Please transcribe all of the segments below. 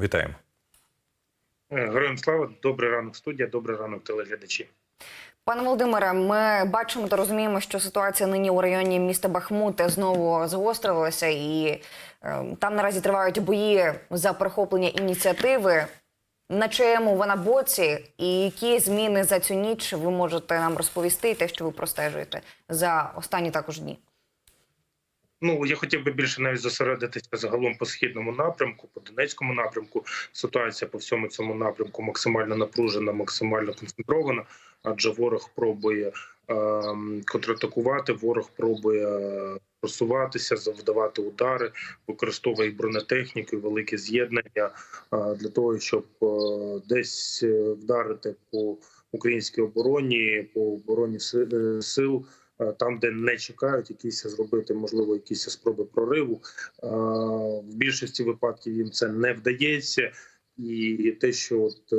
Вітаємо. Е, Героям слава, добрий ранок, студія, добрий ранок, телеглядачі. Пане Володимире, ми бачимо та розуміємо, що ситуація нині у районі міста Бахмут знову загострилася, і е, там наразі тривають бої за перехоплення ініціативи. На чиєму вона боці, і які зміни за цю ніч ви можете нам розповісти, те, що ви простежуєте за останні також дні? Ну я хотів би більше навіть зосередитися загалом по східному напрямку, по Донецькому напрямку. Ситуація по всьому цьому напрямку максимально напружена, максимально концентрована, адже ворог пробує ем, контратакувати, ворог пробує просуватися, завдавати удари, використовує бронетехніку, і великі з'єднання е, для того, щоб е, десь е, вдарити по українській обороні, по обороні е, сил. Е, Там, де не чекають, якісь зробити, можливо, якісь спроби прориву. Е, В більшості випадків їм це не вдається, і те, що от е,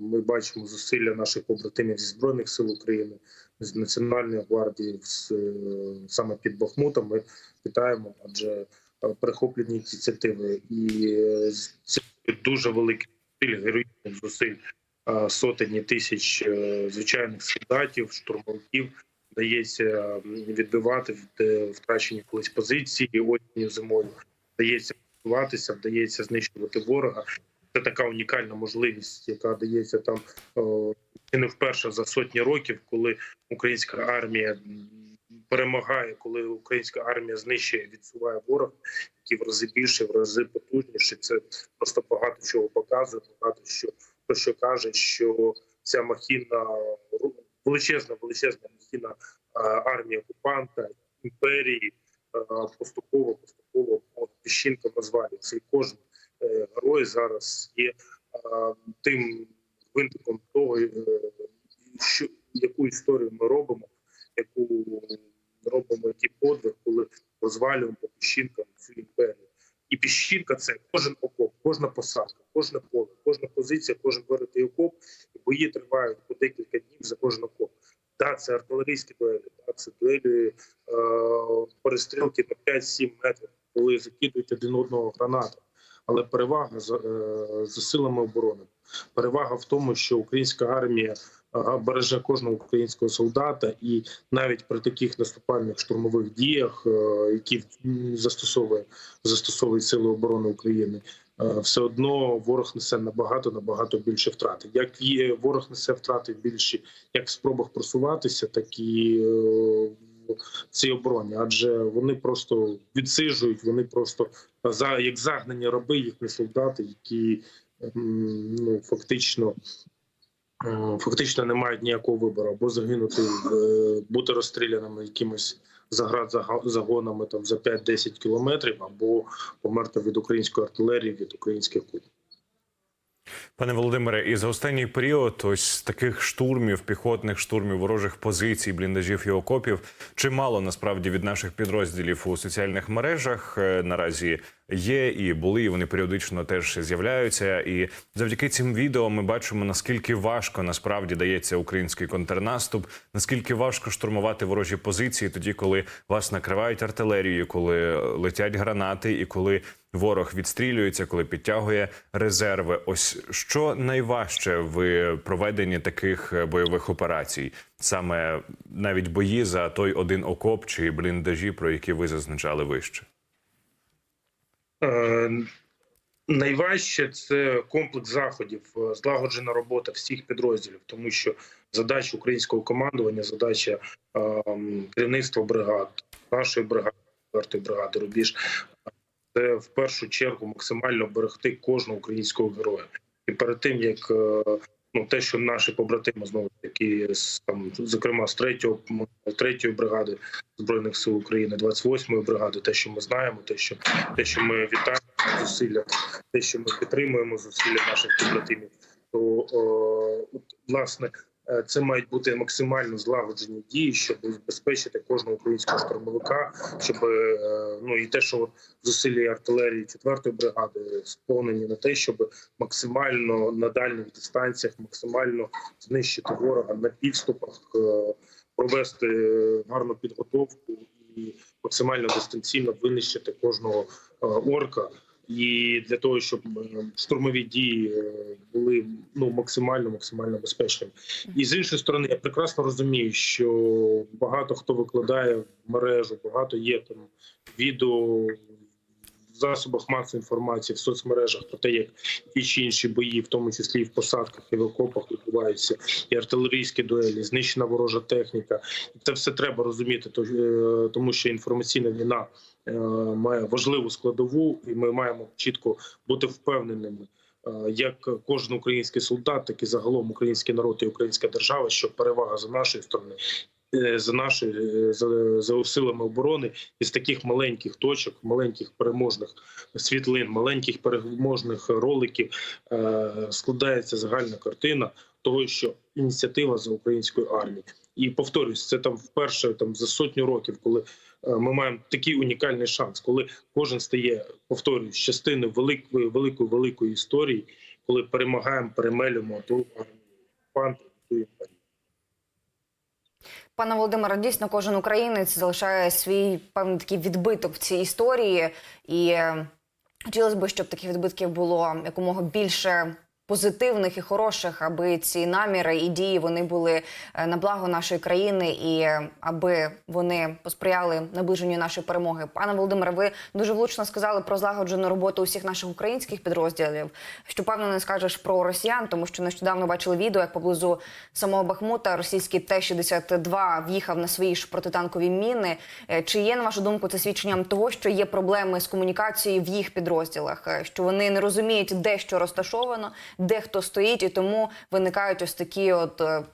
ми бачимо зусилля наших побратимів зі збройних сил України, з Національної гвардії, з, саме під Бахмутом, ми вітаємо, адже перехоплені ініціативи і це дуже великий зусиль, героїчних зусиль сотень тисяч звичайних солдатів, штурмовиків вдається відбивати втрачені колись позиції осінню зимою. Вдається просуватися, вдається знищувати ворога. Це така унікальна можливість, яка дається там і не вперше за сотні років, коли українська армія перемагає, коли українська армія знищує, відсуває ворога, який в рази більше, в рази потужніше. Це просто багато чого показує, багато що про що каже, що ця махіна величезна, величезна махіна е, армії окупанта імперії е, поступово поступово по піщинкам розвалюється. І кожен е, герой зараз є тим винтиком того, що яку історію ми робимо, яку робимо який подвиг, коли розвалюємо по піщинкам цю імперію. І піщинка це кожен окоп, кожна посадка, кожне поле, кожна позиція, кожен виритий окоп. І бої тривають по декілька днів за. Да, це артилерійські дуелі, це дуелі е, перестрілки на 5-7 метрів, коли закидують один одного гранатами. Але перевага за, е, за силами оборони. Перевага в тому, що українська армія е, береже кожного українського солдата, і навіть при таких наступальних штурмових діях, які застосовує застосовують сили оборони України, все одно ворог несе набагато набагато більше втрати. Як є ворог несе втрати більші, як в спробах просуватися, так і е, в цій обороні, адже вони просто відсиджують, вони просто за як загнані раби, їхні солдати, які ну фактично. е, Фактично не мають ніякого вибору або загинути, е, бути розстріляними якимось загонами там за 5-10 кілометрів, або померти від української артилерії, від українських куль. Пане Володимире, і за останній період ось таких штурмів, піхотних штурмів ворожих позицій, бліндажів і окопів чимало насправді від наших підрозділів у соціальних мережах е, наразі є і були. і Вони періодично теж з'являються. І завдяки цим відео ми бачимо наскільки важко насправді дається український контрнаступ, наскільки важко штурмувати ворожі позиції, тоді коли вас накривають артилерією, коли летять гранати, і коли ворог відстрілюється, коли підтягує резерви. Ось що найважче в проведенні таких е, бойових операцій, саме навіть бої за той один окоп чи бліндажі, про які ви зазначали вище. Е, Найважче це комплекс заходів, е, злагоджена робота всіх підрозділів, тому що задача українського командування, задача е, керівництва бригад, нашої бригади, 4 бригади Рубіж, це в першу чергу максимально берегти кожного українського героя. І перед тим як е, ну те, що наші побратими знову таки з там, зокрема з 3-го, м, 3-ї бригади збройних сил України, 28-ї бригади, те, що ми знаємо, те, що те, що ми вітаємо зусилля, те, що ми підтримуємо зусилля наших побратимів, то о, власне це мають бути максимально злагоджені дії, щоб забезпечити кожного українського штурмовика, щоб е, ну і те, що зусилля артилерії 4-ї бригади сповнені на те, щоб максимально на дальніх дистанціях, максимально знищити ворога на підступах, е, провести гарну підготовку і максимально дистанційно винищити кожного е, орка. І для того, щоб е, штурмові дії е, були ну максимально максимально безпечними. І з іншої сторони, я прекрасно розумію, що багато хто викладає в мережу, багато є там відео засобах масової інформації в соцмережах про те, як ті чи інші бої, в тому числі і в посадках і в окопах, відбуваються і артилерійські дуелі, знищена ворожа техніка. Це все треба розуміти, е, тому що інформаційна війна е, має важливу складову, і ми маємо чітко бути впевненими. е, Як кожен український солдат, так і загалом український народ і українська держава, що перевага за нашої сторони, е, за наші е, за, за силами оборони із таких маленьких точок, маленьких переможних світлин, маленьких переможних роликів е, складається загальна картина того, що ініціатива за українською армією. І повторюсь, це там вперше там за сотню років, коли е, ми маємо такий унікальний шанс, коли кожен стає, повторюсь, частиною великої, великої, великої історії, коли перемагаємо, перемелюємо ту армію. Пане Володимире, дійсно кожен українець залишає свій певний такий відбиток в цій історії, і е, хотілося б, щоб таких відбитків було якомога більше. Позитивних і хороших, аби ці наміри і дії вони були е, на благо нашої країни, і е, аби вони посприяли наближенню нашої перемоги. Пане Володимире, ви дуже влучно сказали про злагоджену роботу усіх наших українських підрозділів. Що певно не скажеш про росіян, тому що нещодавно бачили відео, як поблизу самого Бахмута російський Т-62 в'їхав на свої ж протитанкові міни. Е, Чи є на вашу думку це свідченням того, що є проблеми з комунікацією в їх підрозділах, що вони не розуміють, де що розташовано, де хто стоїть, і тому виникають ось такі, от е,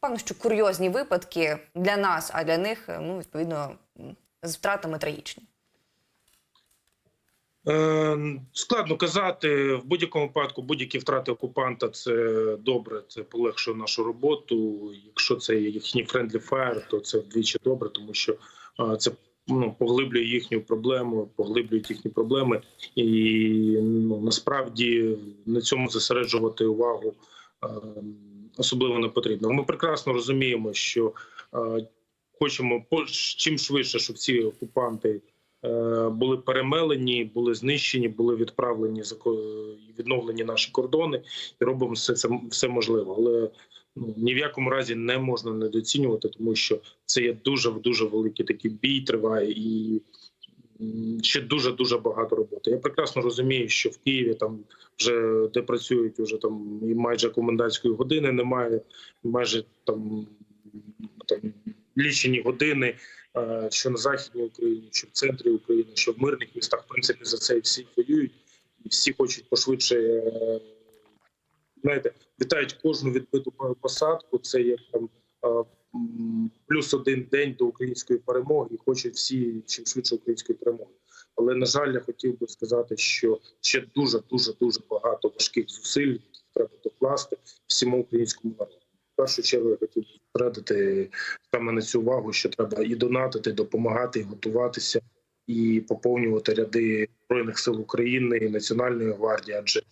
певно, що курйозні випадки для нас, а для них е, ну відповідно з втратами трагічні. Е, складно казати в будь-якому випадку. Будь-які втрати окупанта це добре. Це полегшує нашу роботу. Якщо це їхній френдлі фаєр, то це вдвічі добре, тому що це ну поглиблює їхню проблему, поглиблюють їхні проблеми, і ну насправді на цьому зосереджувати увагу е, особливо не потрібно. Ми прекрасно розуміємо, що е, хочемо чим швидше, щоб ці окупанти е, були перемелені, були знищені, були відправлені за відновлені наші кордони, і робимо все це все можливе. Але ні в якому разі не можна недоцінювати, тому що це є дуже дуже великий такий бій триває і. Ще дуже дуже багато роботи. Я прекрасно розумію, що в Києві там вже де працюють уже там і майже комендантської години немає, майже там, там лічені години, е, що на західній Україні, що в центрі України, що в мирних містах, в принципі, за це всі воюють, і всі хочуть пошвидше. Знаєте, вітають кожну відбиту посадку. Це як там плюс один день до української перемоги, і хочуть всі чим швидше української перемоги. Але на жаль, я хотів би сказати, що ще дуже дуже дуже багато важких зусиль треба докласти всьому українському народу. В першу чергу я хотів би зосередити саме на цю увагу, що треба і донатити, допомагати, і готуватися, і поповнювати ряди збройних сил України і Національної гвардії, адже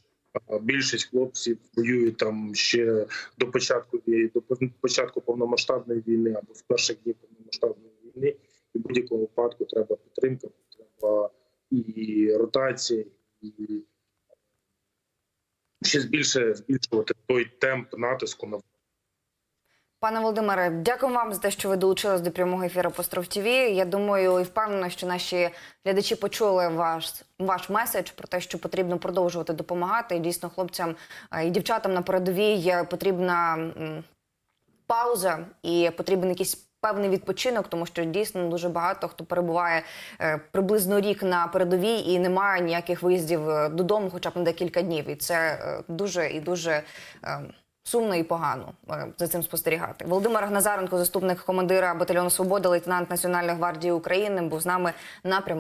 більшість хлопців воюють там ще до початку до початку повномасштабної війни або з перших днів повномасштабної війни. І в будь-якому випадку треба підтримка, треба і ротація, і ще збільше збільшувати той темп натиску на Пане Володимире, дякую вам за те, що ви долучились до прямого ефіру Постров ТВ. Я думаю і впевнена, що наші глядачі почули ваш ваш меседж про те, що потрібно продовжувати допомагати. І дійсно, хлопцям е, і дівчатам на передовій потрібна пауза і потрібен якийсь. Певний відпочинок, тому що дійсно дуже багато хто перебуває е, приблизно рік на передовій і не має ніяких виїздів е, додому, хоча б на декілька днів. І це дуже і дуже е, сумно і погано е, за цим спостерігати. Володимир Назаренко, заступник командира батальйону Свобода, лейтенант Національної гвардії України, був з нами на прямому